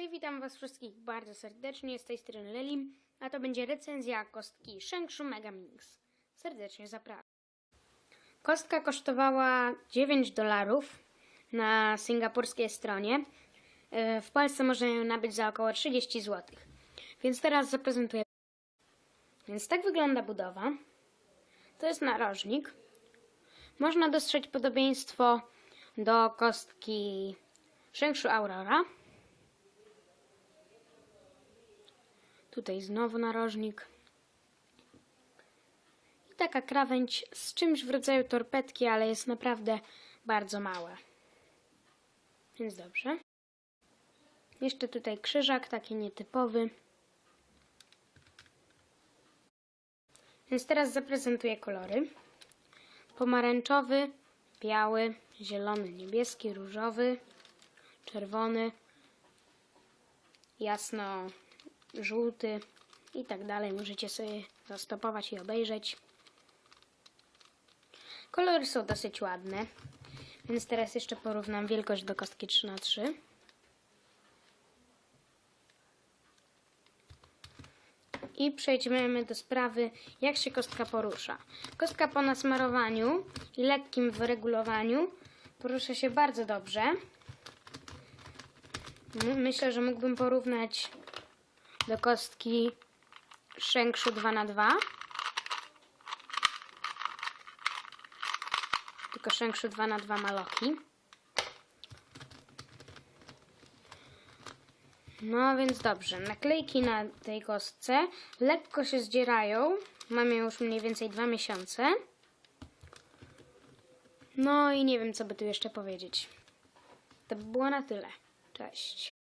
Hej, witam Was wszystkich bardzo serdecznie, z tej strony Lelim, a to będzie recenzja kostki Shengshu Mega Mix. Serdecznie zapraszam. Kostka kosztowała 9 dolarów na singapurskiej stronie. E, W Polsce można ją nabyć za około 30 zł. Więc teraz zaprezentuję. Więc tak wygląda budowa. To jest narożnik. Można dostrzec podobieństwo do kostki Shengshu Aurora. Tutaj znowu narożnik. I taka krawędź z czymś w rodzaju torpedki, ale jest naprawdę bardzo mała. Więc dobrze. Jeszcze tutaj krzyżak, taki nietypowy. Więc teraz zaprezentuję kolory. Pomarańczowy, biały, zielony, niebieski, różowy, czerwony, jasno żółty i tak dalej. Możecie sobie zastopować i obejrzeć. Kolory są dosyć ładne, więc teraz jeszcze porównam wielkość do kostki 3 na 3 I przejdźmy do sprawy, jak się kostka porusza. Kostka po nasmarowaniu i lekkim wyregulowaniu porusza się bardzo dobrze. Myślę, że mógłbym porównać do kostki Shengshu 2 na 2 Tylko Shengshu 2 na 2 maloki. No więc dobrze, naklejki na tej kostce lekko się zdzierają. Mamy już mniej więcej dwa miesiące. No i nie wiem, co by tu jeszcze powiedzieć. To by było na tyle. Cześć.